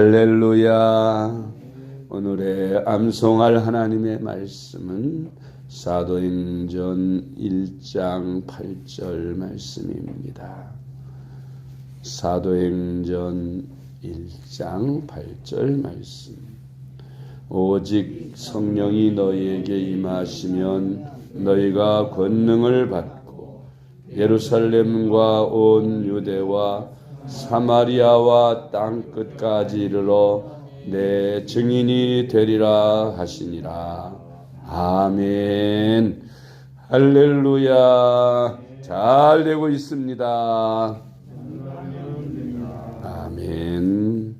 할렐루야. 오늘의 암송할 하나님의 말씀은 사도행전 1장 8절 말씀입니다. 사도행전 1장 8절 말씀. 오직 성령이 너희에게 임하시면 너희가 권능을 받고 예루살렘과 온 유대와 사마리아와 땅 끝까지 이르러 내 증인이 되리라 하시니라. 아멘. 할렐루야. 잘 되고 있습니다. 아멘.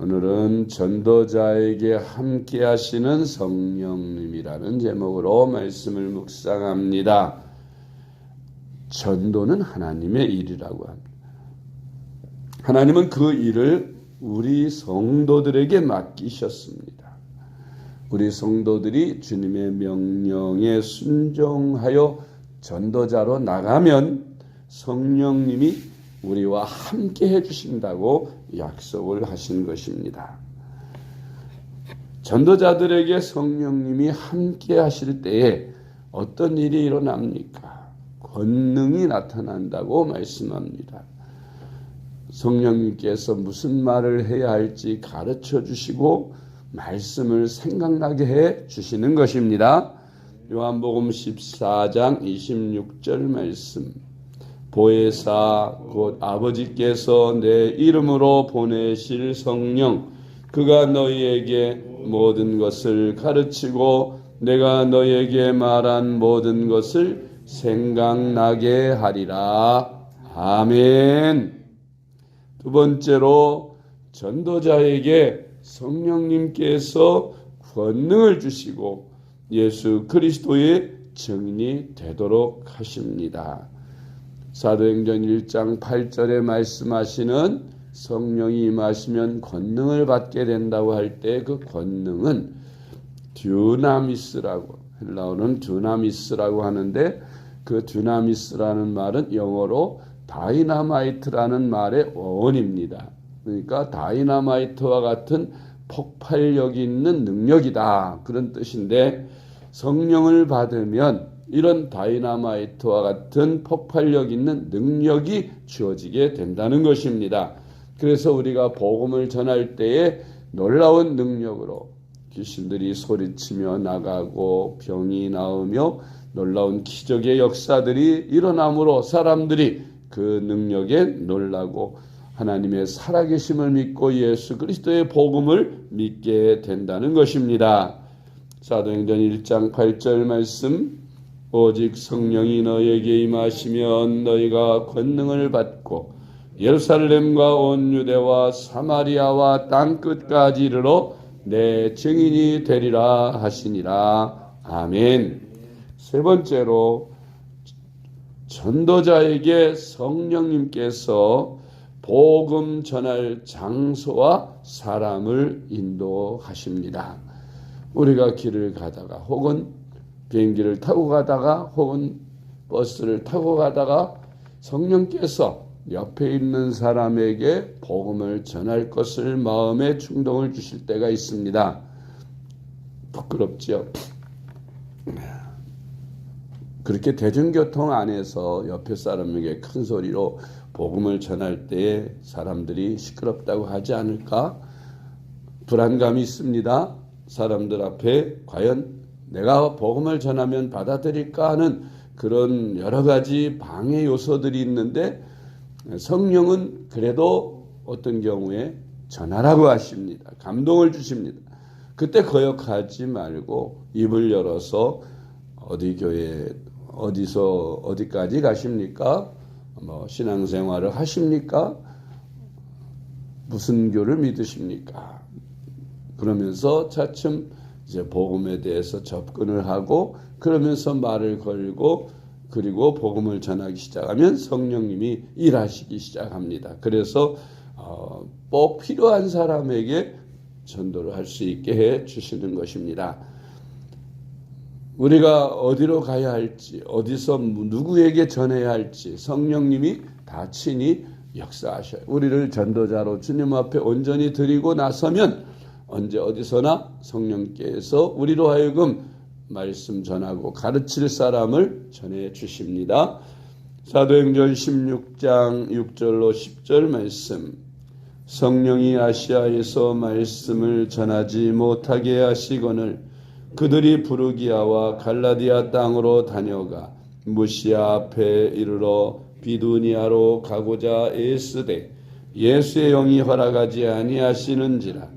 오늘은 전도자에게 함께 하시는 성령님이라는 제목으로 말씀을 묵상합니다. 전도는 하나님의 일이라고 합니다. 하나님은 그 일을 우리 성도들에게 맡기셨습니다. 우리 성도들이 주님의 명령에 순종하여 전도자로 나가면 성령님이 우리와 함께 해주신다고 약속을 하신 것입니다. 전도자들에게 성령님이 함께 하실 때에 어떤 일이 일어납니까? 권능이 나타난다고 말씀합니다. 성령님께서 무슨 말을 해야 할지 가르쳐 주시고 말씀을 생각나게 해 주시는 것입니다. 요한복음 14장 26절 말씀. 보혜사 곧 아버지께서 내 이름으로 보내실 성령 그가 너희에게 모든 것을 가르치고 내가 너희에게 말한 모든 것을 생각나게 하리라. 아멘. 두 번째로 전도자에게 성령님께서 권능을 주시고 예수 그리스도의 증인이 되도록 하십니다. 사도행전 1장 8절에 말씀하시는 성령이 임하시면 권능을 받게 된다고 할 때 그 권능은 듀나미스라고 헬라어는 듀나미스라고 하는데 그 듀나미스라는 말은 영어로 다이나마이트라는 말의 어원입니다. 그러니까 다이나마이트와 같은 폭발력 있는 능력이다. 그런 뜻인데 성령을 받으면 이런 다이나마이트와 같은 폭발력 있는 능력이 주어지게 된다는 것입니다. 그래서 우리가 복음을 전할 때에 놀라운 능력으로 귀신들이 소리치며 나가고 병이 나오며 놀라운 기적의 역사들이 일어남으로 사람들이 그 능력에 놀라고 하나님의 살아계심을 믿고 예수 그리스도의 복음을 믿게 된다는 것입니다. 사도행전 1장 8절 말씀 오직 성령이 너에게 임하시면 너희가 권능을 받고 예루살렘과 온 유대와 사마리아와 땅 끝까지 이르러 내 증인이 되리라 하시니라. 아멘. 세 번째로 전도자에게 성령님께서 복음 전할 장소와 사람을 인도하십니다. 우리가 길을 가다가 혹은 비행기를 타고 가다가 혹은 버스를 타고 가다가 성령께서 옆에 있는 사람에게 복음을 전할 것을 마음에 충동을 주실 때가 있습니다. 부끄럽죠. 그렇게 대중교통 안에서 옆에 사람에게 큰 소리로 복음을 전할 때에 사람들이 시끄럽다고 하지 않을까? 불안감이 있습니다. 사람들 앞에 과연 내가 복음을 전하면 받아들일까 하는 그런 여러 가지 방해 요소들이 있는데 성령은 그래도 어떤 경우에 전하라고 하십니다. 감동을 주십니다. 그때 거역하지 말고 입을 열어서 어디 교회 어디서 어디까지 가십니까? 뭐 신앙생활을 하십니까? 무슨 교를 믿으십니까? 그러면서 차츰 이제 복음에 대해서 접근을 하고 그러면서 말을 걸고 그리고 복음을 전하기 시작하면 성령님이 일하시기 시작합니다. 그래서 어, 꼭 필요한 사람에게 전도를 할 수 있게 해 주시는 것입니다. 우리가 어디로 가야 할지, 어디서 누구에게 전해야 할지 성령님이 다 친히 역사하셔요. 우리를 전도자로 주님 앞에 온전히 드리고 나서면 언제 어디서나 성령께서 우리로 하여금 말씀 전하고 가르칠 사람을 전해 주십니다. 사도행전 16장 6절로 10절 말씀. 성령이 아시아에서 말씀을 전하지 못하게 하시거늘 그들이 부르기아와 갈라디아 땅으로 다녀가 무시아 앞에 이르러 비두니아로 가고자 애쓰되 예수의 영이 허락하지 아니하시는지라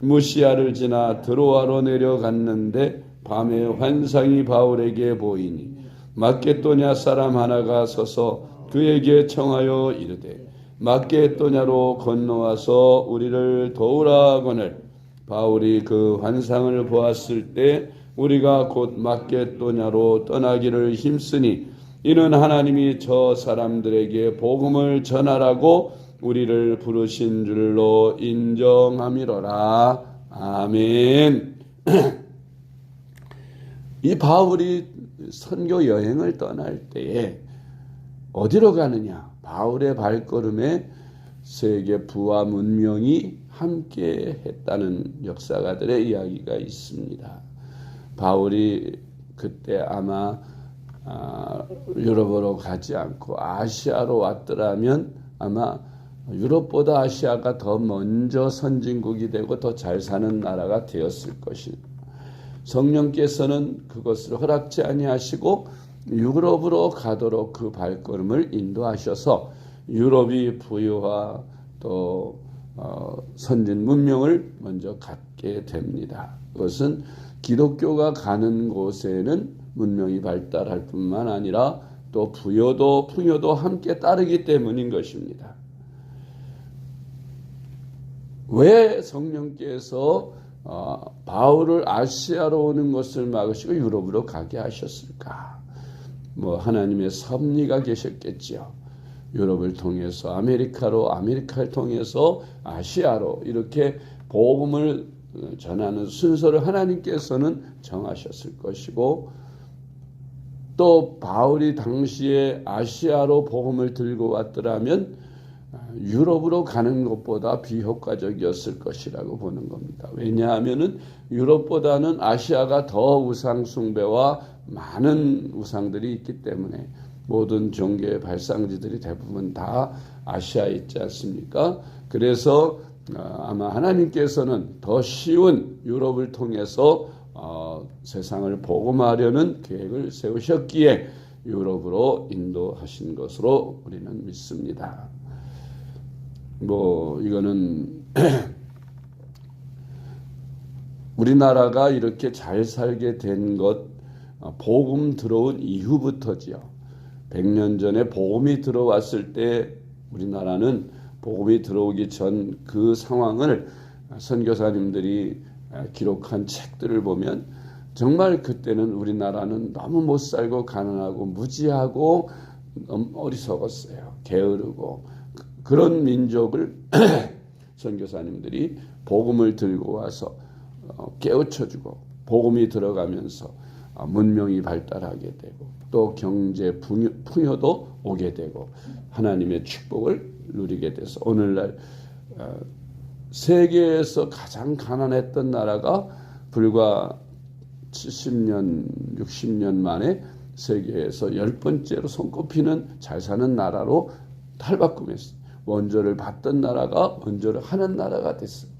무시아를 지나 드로아로 내려갔는데 밤에 환상이 바울에게 보이니 마케도냐 사람 하나가 서서 그에게 청하여 이르되 마케도냐로 건너와서 우리를 도우라거늘 바울이 그 환상을 보았을 때 우리가 곧 마케도냐로 떠나기를 힘쓰니 이는 하나님이 저 사람들에게 복음을 전하라고 우리를 부르신 줄로 인정함이로라. 아멘. 이 바울이 선교 여행을 떠날 때에 어디로 가느냐? 바울의 발걸음에 세계 부와 문명이 함께 했다는 역사가들의 이야기가 있습니다. 바울이 그때 아마 아, 유럽으로 가지 않고 아시아로 왔더라면 아마 유럽보다 아시아가 더 먼저 선진국이 되고 더 잘 사는 나라가 되었을 것입니다. 성령께서는 그것을 허락지 아니하시고 유럽으로 가도록 그 발걸음을 인도하셔서 유럽이 부유화 또 어, 선진 문명을 먼저 갖게 됩니다. 그것은 기독교가 가는 곳에는 문명이 발달할 뿐만 아니라 또 부여도 풍요도 함께 따르기 때문인 것입니다. 왜 성령께서 어, 바울을 아시아로 오는 것을 막으시고 유럽으로 가게 하셨을까? 뭐 하나님의 섭리가 계셨겠지요. 유럽을 통해서 아메리카로 아메리카를 통해서 아시아로 이렇게 복음을 전하는 순서를 하나님께서는 정하셨을 것이고 또 바울이 당시에 아시아로 복음을 들고 왔더라면 유럽으로 가는 것보다 비효과적이었을 것이라고 보는 겁니다. 왜냐하면은 유럽보다는 아시아가 더 우상 숭배와 많은 우상들이 있기 때문에 모든 종교의 발상지들이 대부분 다 아시아에 있지 않습니까? 그래서 어, 아마 하나님께서는 더 쉬운 유럽을 통해서 어, 세상을 복음하려는 계획을 세우셨기에 유럽으로 인도하신 것으로 우리는 믿습니다. 뭐 이거는 우리나라가 이렇게 잘 살게 된것 어, 복음 들어온 이후부터지요. 100년 전에 복음이 들어왔을 때 우리나라는 복음이 들어오기 전 그 상황을 선교사님들이 기록한 책들을 보면 정말 그때는 우리나라는 너무 못 살고 가난하고 무지하고 어리석었어요. 게으르고 그런 민족을 선교사님들이 복음을 들고 와서 어, 깨우쳐주고 복음이 들어가면서 어, 문명이 발달하게 되고 또 경제 풍요 도 오게 되고 하나님의 축복을 누리게 돼서 오늘날 어, 세계에서 가장 가난했던 나라가 불과 70년, 60년 만에 세계에서 열 번째로 손꼽히는 잘 사는 나라로 탈바꿈했어요. 원조를 받던 나라가 원조를 하는 나라가 됐어요.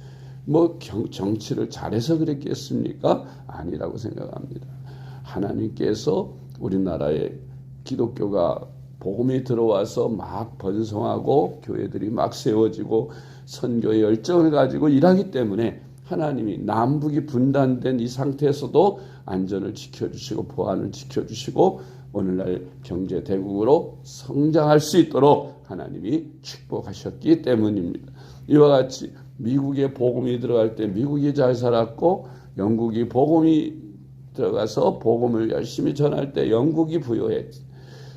뭐 경, 정치를 잘해서 그랬겠습니까? 아니라고 생각합니다. 하나님께서 우리나라에 기독교가 복음이 들어와서 막 번성하고 교회들이 막 세워지고 선교의 열정을 가지고 일하기 때문에 하나님이 남북이 분단된 이 상태에서도 안전을 지켜주시고 보안을 지켜주시고 오늘날 경제 대국으로 성장할 수 있도록 하나님이 축복하셨기 때문입니다. 이와 같이 미국에 복음이 들어갈 때 미국이 잘 살았고 영국이 복음이 들어가서 복음을 열심히 전할 때 영국이 부여했지.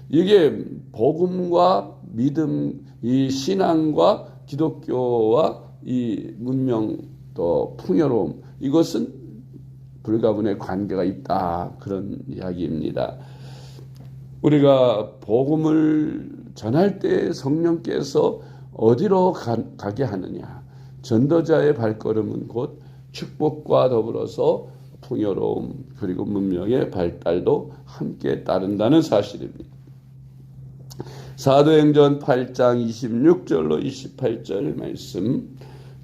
이게 복음과 믿음, 이 신앙과 기독교와 이 문명 또 풍요로움 이것은 불가분의 관계가 있다 그런 이야기입니다. 우리가 복음을 전할 때 성령께서 어디로 가, 가게 하느냐? 전도자의 발걸음은 곧 축복과 더불어서 풍요로움 그리고 문명의 발달도 함께 따른다는 사실입니다. 사도행전 8장 26절로 28절 말씀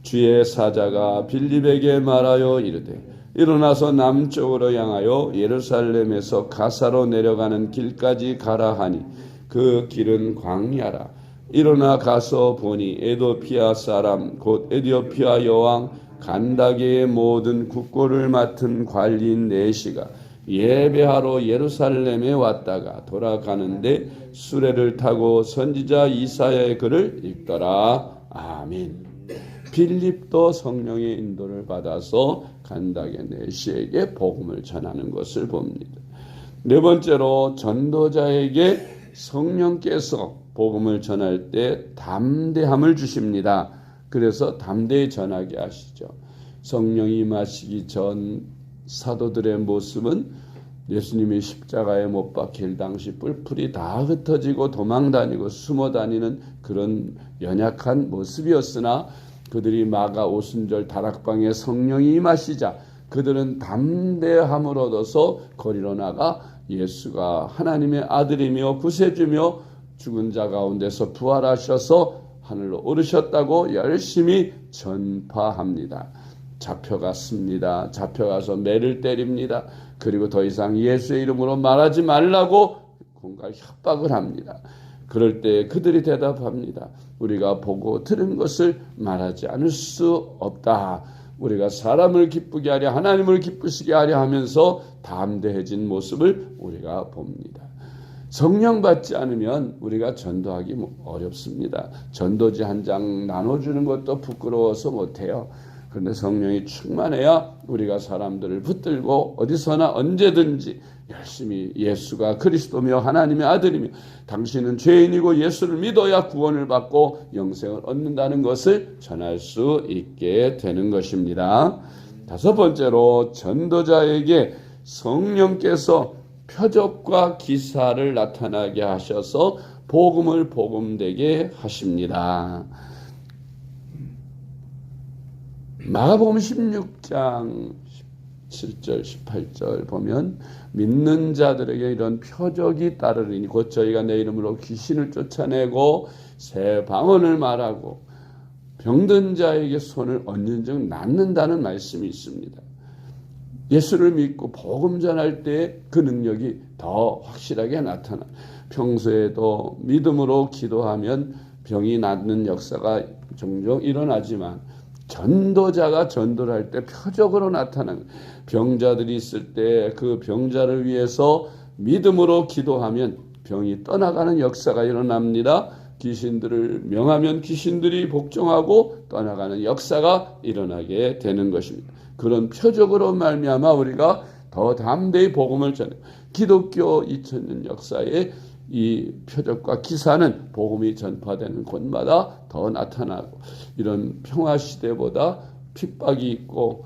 주의 사자가 빌립에게 말하여 이르되 일어나서 남쪽으로 향하여 예루살렘에서 가사로 내려가는 길까지 가라 하니 그 길은 광야라 일어나 가서 보니 에도피아 사람 곧 에디오피아 여왕 간다게의 모든 국고를 맡은 관리인 네시가 예배하러 예루살렘에 왔다가 돌아가는데 수레를 타고 선지자 이사야의 글을 읽더라. 아멘. 빌립도 성령의 인도를 받아서 간다게 네시에게 복음을 전하는 것을 봅니다. 네 번째로 전도자에게 성령께서 복음을 전할 때 담대함을 주십니다. 그래서 담대히 전하게 하시죠. 성령이 임하시기 전 사도들의 모습은 예수님이 십자가에 못 박힐 당시 뿔풀이 다 흩어지고 도망 다니고 숨어 다니는 그런 연약한 모습이었으나 그들이 마가 오순절 다락방에 성령이 임하시자 그들은 담대함을 얻어서 거리로 나가 예수가 하나님의 아들이며 구세주며 죽은 자 가운데서 부활하셔서 하늘로 오르셨다고 열심히 전파합니다. 잡혀갔습니다. 잡혀가서 매를 때립니다. 그리고 더 이상 예수의 이름으로 말하지 말라고 공갈 협박을 합니다. 그럴 때 그들이 대답합니다. 우리가 보고 들은 것을 말하지 않을 수 없다. 우리가 사람을 기쁘게 하려 하나님을 기쁘시게 하려 하면서 담대해진 모습을 우리가 봅니다. 성령 받지 않으면 우리가 전도하기 어렵습니다. 전도지 한 장 나눠주는 것도 부끄러워서 못해요. 그런데 성령이 충만해야 우리가 사람들을 붙들고 어디서나 언제든지 열심히 예수가 그리스도며 하나님의 아들이며 당신은 죄인이고 예수를 믿어야 구원을 받고 영생을 얻는다는 것을 전할 수 있게 되는 것입니다. 다섯 번째로 전도자에게 성령께서 표적과 기사를 나타나게 하셔서 복음을 복음되게 하십니다. 마가복음 16장 17절 18절 보면 믿는 자들에게 이런 표적이 따르리니 곧 저희가 내 이름으로 귀신을 쫓아내고 새 방언을 말하고 병든 자에게 손을 얹는 즉 낫는다는 말씀이 있습니다. 예수를 믿고 복음 전할 때 그 능력이 더 확실하게 나타나. 평소에도 믿음으로 기도하면 병이 낫는 역사가 종종 일어나지만 전도자가 전도를 할 때 표적으로 나타나는 병자들이 있을 때 그 병자를 위해서 믿음으로 기도하면 병이 떠나가는 역사가 일어납니다. 귀신들을 명하면 귀신들이 복종하고 떠나가는 역사가 일어나게 되는 것입니다. 그런 표적으로 말미암아 우리가 더 담대히 복음을 전해 기독교 2000년 역사에 이 표적과 기사는 복음이 전파되는 곳마다 더 나타나고 이런 평화 시대보다 핍박이 있고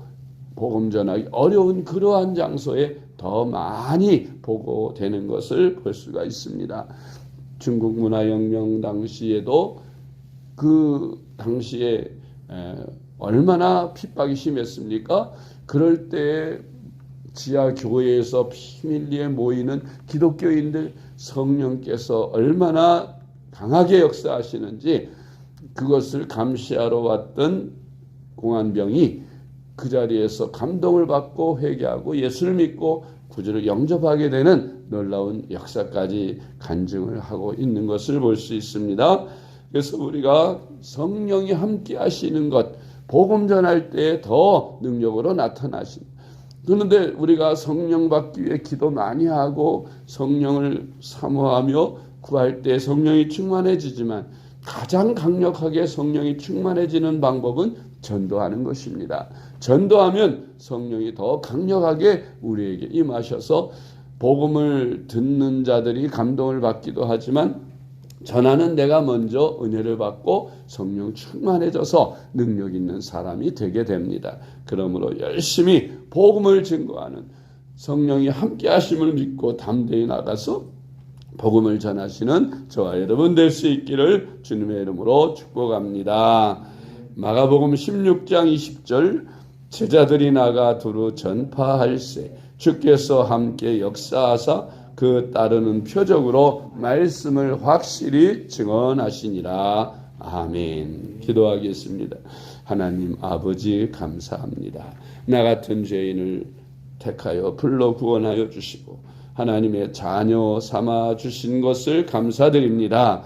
복음 전하기 어려운 그러한 장소에 더 많이 보고되는 것을 볼 수가 있습니다. 중국 문화혁명 당시에도 그 당시에 얼마나 핍박이 심했습니까? 그럴 때 지하 교회에서 비밀리에 모이는 기독교인들 성령께서 얼마나 강하게 역사하시는지 그것을 감시하러 왔던 공안병이 그 자리에서 감동을 받고 회개하고 예수를 믿고 구주를 영접하게 되는 놀라운 역사까지 간증을 하고 있는 것을 볼 수 있습니다. 그래서 우리가 성령이 함께 하시는 것, 복음 전할 때 더 능력으로 나타나신. 그런데 우리가 성령 받기 위해 기도 많이 하고 성령을 사모하며 구할 때 성령이 충만해지지만 가장 강력하게 성령이 충만해지는 방법은 전도하는 것입니다. 전도하면 성령이 더 강력하게 우리에게 임하셔서 복음을 듣는 자들이 감동을 받기도 하지만 전하는 내가 먼저 은혜를 받고 성령 충만해져서 능력 있는 사람이 되게 됩니다. 그러므로 열심히 복음을 증거하는 성령이 함께 하심을 믿고 담대히 나가서 복음을 전하시는 저와 여러분 될 수 있기를 주님의 이름으로 축복합니다. 마가복음 16장 20절 제자들이 나가 두루 전파할세 주께서 함께 역사하사 그 따르는 표적으로 말씀을 확실히 증언하시니라. 아멘. 기도하겠습니다. 하나님 아버지 감사합니다. 나 같은 죄인을 택하여 불러 구원하여 주시고 하나님의 자녀 삼아 주신 것을 감사드립니다.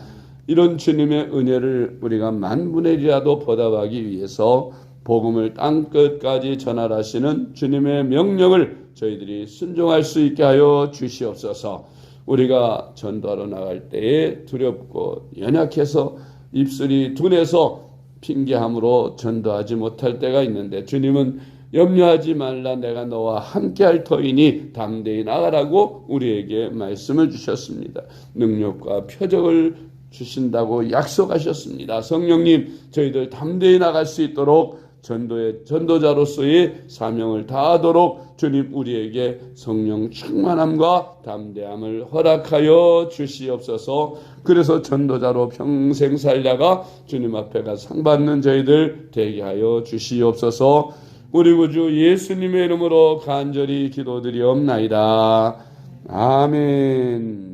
이런 주님의 은혜를 우리가 만분의 일이라도 보답하기 위해서 복음을 땅 끝까지 전하라시는 주님의 명령을 저희들이 순종할 수 있게 하여 주시옵소서. 우리가 전도하러 나갈 때에 두렵고 연약해서 입술이 둔해서 핑계함으로 전도하지 못할 때가 있는데 주님은 염려하지 말라 내가 너와 함께 할 터이니 담대히 나가라고 우리에게 말씀을 주셨습니다. 능력과 표적을 주신다고 약속하셨습니다. 성령님 저희들 담대히 나갈 수 있도록 전도의 전도자로서의 사명을 다하도록 주님 우리에게 성령 충만함과 담대함을 허락하여 주시옵소서. 그래서 전도자로 평생 살다가 주님 앞에 가 상 받는 저희들 되게 하여 주시옵소서. 우리 구주 예수님의 이름으로 간절히 기도드리옵나이다. 아멘.